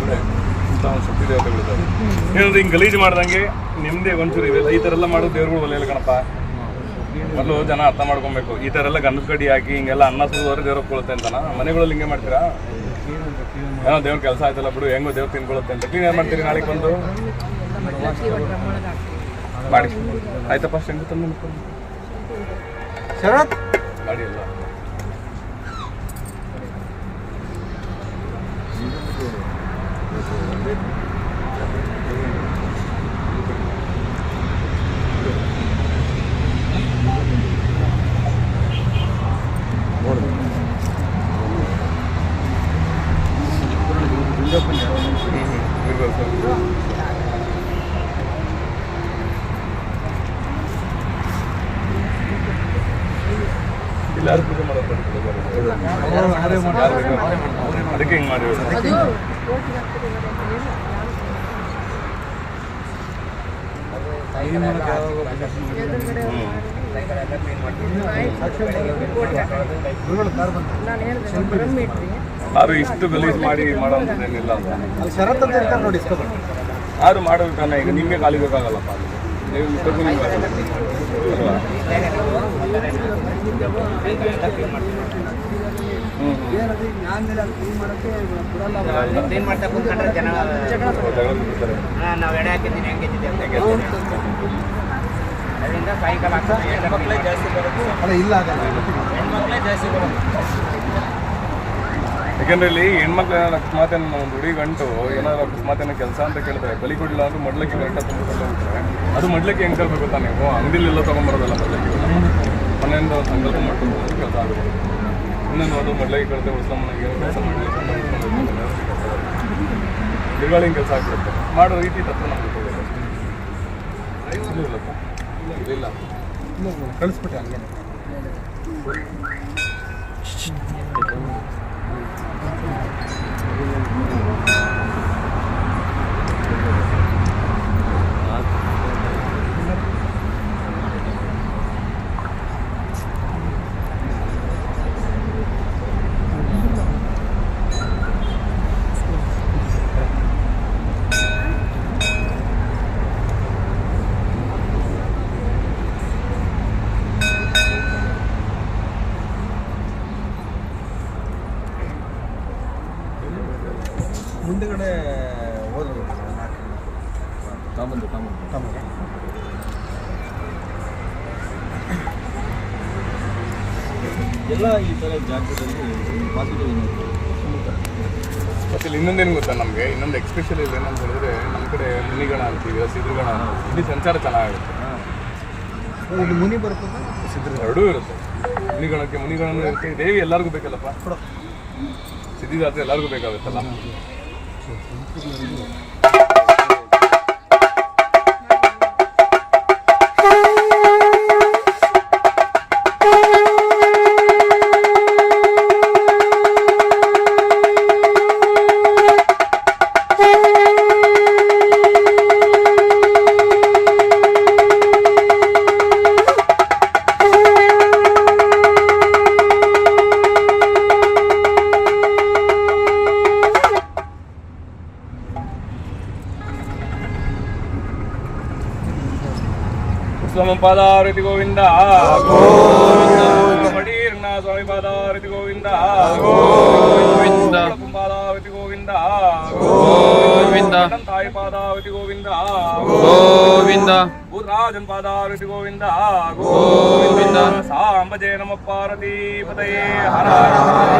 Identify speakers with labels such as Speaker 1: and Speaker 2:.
Speaker 1: ಕೂಡ ಇಂಥ ಒಂದು ಶಕ್ತಿ ಏನಂದ್ರೆ ಹಿಂಗೆ ಗಲೀಜು ಮಾಡ್ದಂಗೆ ನಿಮ್ಮದೇ ಒಂಚೂರು ಇವೆಲ್ಲ ಈ ಥರ ಎಲ್ಲ ಮಾಡೋದು ದೇವ್ರಗಳು ಒಲೆಯಲ್ಲ ಕಣಪ್ಪ. ಮೊದಲು ಜನ ಅರ್ಥ ಮಾಡ್ಕೊಬೇಕು. ಈ ಥರ ಎಲ್ಲ ಗಂಧದ ಕಡ್ಡಿ ಹಾಕಿ ಹಿಂಗೆಲ್ಲ ಅನ್ನ ಸುರಿದವ್ರೆ ದೇವ್ರು ಒಪ್ಕೊಳುತ್ತೆ ಅಂತ ಮನೆಗಳಲ್ಲಿ ಹಿಂಗೆ ಮಾಡ್ತೀರಾ? ಏನೋ ದೇವ್ರ ಕೆಲಸ ಆಯ್ತಲ್ಲ ಬಿಡು ಹೆಂಗೋ ದೇವ್ರು ತಿನ್ಕೊಳುತ್ತೆ ಅಂತ. ಕ್ಲೀನ್ ಏನು ಮಾಡ್ತೀರಿ ನಾಳೆಗೆ ಬಂದು? ಮಾಡಿ. ಆಯ್ತಪ್ಪ ಶಂಕು ತಂದು.
Speaker 2: ಶರತ್!
Speaker 1: ಗಾಡಿ ಎಲ್ಲ. ಅದಕ್ಕೆ ಹಿಂಗೆ ಮಾಡಿ ಯಾರು ಇಷ್ಟು ಗಲೀಜ್ ಮಾಡಿ ಮಾಡೋದೇನಿಲ್ಲ ಅಂತ.
Speaker 2: ಶರತ್ ಅಂತ ಇರ್ತಾರೆ ನೋಡಿ ಆರು ಬನ್ನಿ.
Speaker 1: ಯಾರು ಮಾಡೋದು ಕಾಲಿಬೇಕಾಗಲ್ಲಪ್ಪ ಈಗ ನಿಮಗೆ
Speaker 3: ಕ್ಲೀನ್ ಮಾಡ್ತಾ ಕೂತ್ಕೊಂಡ್ರೆ ಜನ. ನಾವ್ ಎಡೆ ಹಾಕಿದ್ದೀನಿ ಅಂತ ಅದರಿಂದ ಸಾಯಂಕಾಲ ಆಗ್ತದೆ ಹೆಣ್ಮಕ್ಳೇ ಜಾಸ್ತಿ
Speaker 2: ಅಲ್ಲ ಇಲ್ಲ
Speaker 3: ಹೆಣ್ಮಕ್ಳೇ ಜಾಸ್ತಿ
Speaker 1: ಯಾಕಂದ್ರೆ ಇಲ್ಲಿ ಹೆಣ್ಮಕ್ಳು ಏನಾದ್ರು ಅಕಸ್ಮಾತ್ ಒಂದು ಹುಡುಗಿ ಗಂಟು ಏನಾದ್ರು ಅಕಸ್ಮಾತ್ ಏನೋ ಕೆಲಸ ಅಂತ ಕೇಳಿದ್ರೆ ಬಲಿ ಕೊಡಿಲ್ಲ ಅಂದ್ರೆ ಮಡ್ಲಕ್ಕೆ ಗಂಟ ತುಂಬಿಕೊಂಡು ಹೋಗ್ತಾರೆ ಅದು ಮಡ್ಲಕ್ಕಿ ಹೆಂಗೆ ತರಬೇಕು ತಾನೆ ನೀವು? ಅಂಗಡಿಲೆಲ್ಲ ತೊಗೊಂಬರೋದಲ್ಲ ಮಡ್ಲಕ್ಕಿ. ಮನೆಯಿಂದ ಸಂಕಲ್ಪ ಮಾಡ್ಕೊಂಡು ಕೆಲಸ ಆಗುತ್ತೆ. ಇನ್ನೊಂದು ಅದು ಮಡ್ಲಕ್ಕಿ ಕಳೆದ ಉಳಿಸ್ಲಮ್ಮನ ಏನು ಕೆಲಸ ಮಾಡಿ ದಿವಾಳಿ ಕೆಲಸ ಆಗ್ಬಿಡುತ್ತೆ. ಮಾಡೋ ರೀತಿ ತಪ್ಪು ನಮ್ಗೆ ಇಲ್ಲಪ್ಪ ಇಲ್ಲ.
Speaker 2: ಕಳಿಸ್ಬಿಟ್ಟೆ ಹಂಗೆ. ಮುಂದೆಗಡೆ ಹೋದ್ರು
Speaker 4: ಎಲ್ಲ ಈ ಥರ ಜಾಗದಲ್ಲಿ ಪಾಸಿಟಿವ್
Speaker 1: ಮತ್ತೆ ಇಲ್ಲಿ ಇನ್ನೊಂದೇನು ಗೊತ್ತಾ ನಮಗೆ? ಇನ್ನೊಂದು ಎಕ್ಸ್ಪೆಷಲ್ ಇಲ್ಲ ಏನಂತ ಹೇಳಿದ್ರೆ ನಮ್ಮ ಕಡೆ ಮುನಿಗಣ ಅಂತೀವಿ ಸಿದ್ಧಗಣ. ಇಲ್ಲಿ ಸಂಚಾರ ಚೆನ್ನಾಗಿರುತ್ತೆ.
Speaker 2: ಇಲ್ಲಿ ಮುನಿ ಬರ್ತದೆ ಸಿದ್ಧ
Speaker 1: ಎರಡೂ ಇರುತ್ತೆ. ಮುನಿಗಣಕ್ಕೆ ಮುನಿಗಣನೂ ಇರುತ್ತೆ. ದೇವಿ ಎಲ್ಲರಿಗೂ ಬೇಕಲ್ಲಪ್ಪ? ಸಿದ್ಧಿದಾತ್ರ ಎಲ್ಲರಿಗೂ ಬೇಕಾಗುತ್ತಲ್ಲ? 이렇게 స్వామి పాదారతి గోవింద. పడీర్నా స్వామి పాదారతి గోవింద. గోవింద. పాదావతి గోవింద. గోవింద.
Speaker 4: తాయి
Speaker 1: పాదావతి గోవింద. గోవింద. భూరాజన్ పాదావతి గోవింద. గోవింద. సాంబజే నమ పార్వతీపతయే. హర
Speaker 2: హర